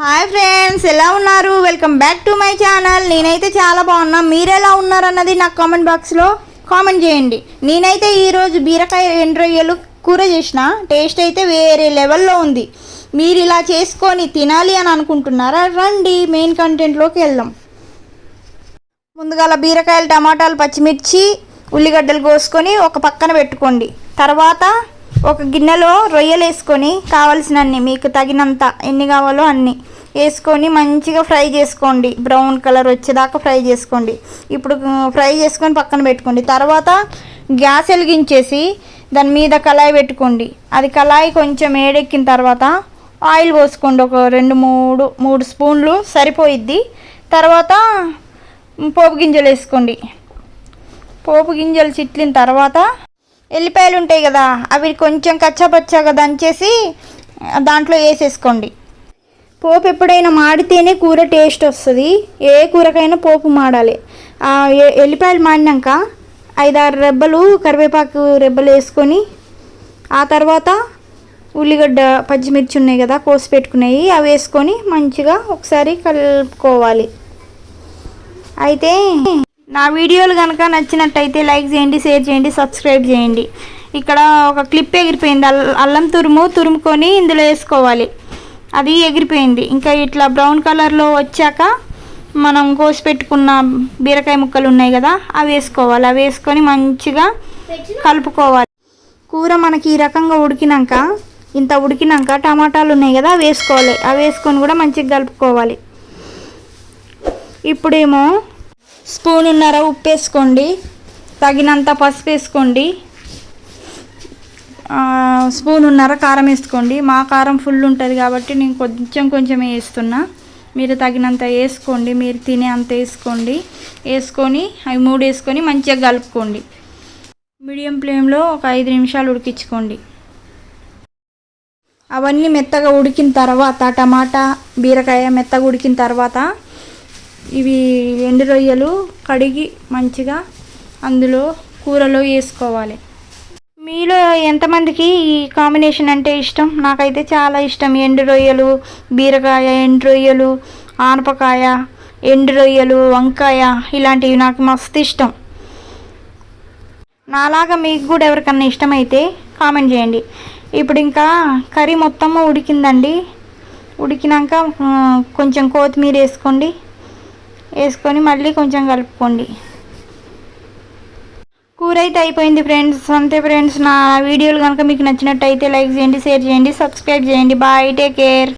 Hi friends ఎలా ఉన్నారు? Welcome back to my channel నేనైతే చాలా బాగున్నా. మీరు ఎలా ఉన్నారు అన్నది నాకు కామెంట్ బాక్స్లో కామెంట్ చేయండి. నేనైతే ఈరోజు బీరకాయ ఎండ్రొయ్యలు కూర చేసిన. టేస్ట్ అయితే వేరే లెవెల్లో ఉంది. మీరు ఇలా చేసుకొని తినాలి అని అనుకుంటున్నారా? రండి మెయిన్ కంటెంట్లోకి వెళ్దాం. ముందుగా బీరకాయలు టమాటాలు పచ్చిమిర్చి ఉల్లిగడ్డలు కోసుకొని ఒక పక్కన పెట్టుకోండి. తర్వాత ఒక గిన్నెలో రొయ్యలు వేసుకొని కావలసినన్ని మీకు తగినంత ఎన్ని కావాలో అన్ని వేసుకొని మంచిగా ఫ్రై చేసుకోండి. బ్రౌన్ కలర్ వచ్చేదాకా ఫ్రై చేసుకోండి. ఇప్పుడు ఫ్రై చేసుకొని పక్కన పెట్టుకోండి. తర్వాత గ్యాస్ వెలిగించేసి దాని మీద కళాయి పెట్టుకోండి. అది కళాయి కొంచెం వేడెక్కిన తర్వాత ఆయిల్ పోసుకోండి. ఒక రెండు మూడు మూడు స్పూన్లు సరిపోయిద్ది. తర్వాత పోపు గింజలు వేసుకోండి. పోపు గింజలు చిట్లిన తర్వాత ఎల్లిపాయలు ఉంటాయి కదా అవి కొంచెం కచ్చాపచ్చాగా దంచేసి దాంట్లో వేసేసుకోండి. పోపు ఎప్పుడైనా మాడితేనే కూర టేస్ట్ వస్తుంది. ఏ కూరకైనా పోపు మాడాలి. ఎల్లిపాయలు మాడినాక ఐదారు రెబ్బలు కరివేపాకు రెబ్బలు వేసుకొని ఆ తర్వాత ఉల్లిగడ్డ పచ్చిమిర్చి ఉన్నాయి కదా కోసి పెట్టుకున్నాయి అవి వేసుకొని మంచిగా ఒకసారి కలుపుకోవాలి. అయితే నా వీడియోలు కనుక నచ్చినట్టయితే లైక్ చేయండి షేర్ చేయండి సబ్స్క్రైబ్ చేయండి. ఇక్కడ ఒక క్లిప్ ఎగిరిపోయింది. అల్- అల్లం తురుము తురుముకొని ఇందులో వేసుకోవాలి. అది ఎగిరిపోయింది. ఇంకా ఇట్లా బ్రౌన్ కలర్లో వచ్చాక మనం కోసి పెట్టుకున్న బీరకాయ ముక్కలు ఉన్నాయి కదా అవి వేసుకోవాలి. అవి వేసుకొని మంచిగా కలుపుకోవాలి. కూర మనకి ఈ రకంగా ఉడికినాక ఇంత ఉడికినాక టమాటాలు ఉన్నాయి కదా అవి వేసుకోవాలి. అవి వేసుకొని కూడా మంచిగా కలుపుకోవాలి. ఇప్పుడేమో స్పూనున్నర ఉప్పు వేసుకోండి తగినంత పసుపు వేసుకోండి స్పూన్ స్పూనున్నర కారం వేసుకోండి మా కారం ఫుల్ ఉంటుంది కాబట్టి నేను కొంచెం కొంచెం వేస్తున్నా. మీరు తగినంత వేసుకోండి. మీరు తినే అంత వేసుకోండి. వేసుకొని అవి మూడు వేసుకొని మంచిగా కలుపుకోండి. మీడియం ఫ్లేమ్లో ఒక ఐదు నిమిషాలు ఉడికించుకోండి. అవన్నీ మెత్తగా ఉడికిన తర్వాత టమాటా బీరకాయ మెత్తగా ఉడికిన తర్వాత ఇవి ఎండు రొయ్యలు కడిగి మంచిగా అందులో కూరలో వేసుకోవాలి. మీలో ఎంతమందికి ఈ కాంబినేషన్ అంటే ఇష్టం? నాకైతే చాలా ఇష్టం. ఎండు రొయ్యలు బీరకాయ ఎండు రొయ్యలు ఆనపకాయ ఎండు రొయ్యలు వంకాయ ఇలాంటివి నాకు మస్తు ఇష్టం. నాలాగా మీకు కూడా ఎవరికన్నా ఇష్టమైతే కామెంట్ చేయండి. ఇప్పుడు ఇంకా కర్రీ మొత్తం ఉడికిందండి. ఉడికినాక కొంచెం కొత్తిమీర వేసుకోండి. వేసుకొని మళ్ళీ కొంచెం కలుపుకోండి. కూర అయితే అయిపోయింది ఫ్రెండ్స్. అంతే ఫ్రెండ్స్ నా వీడియోలు కనుక మీకు నచ్చినట్టయితే లైక్ చేయండి షేర్ చేయండి సబ్స్క్రైబ్ చేయండి. Bye take care.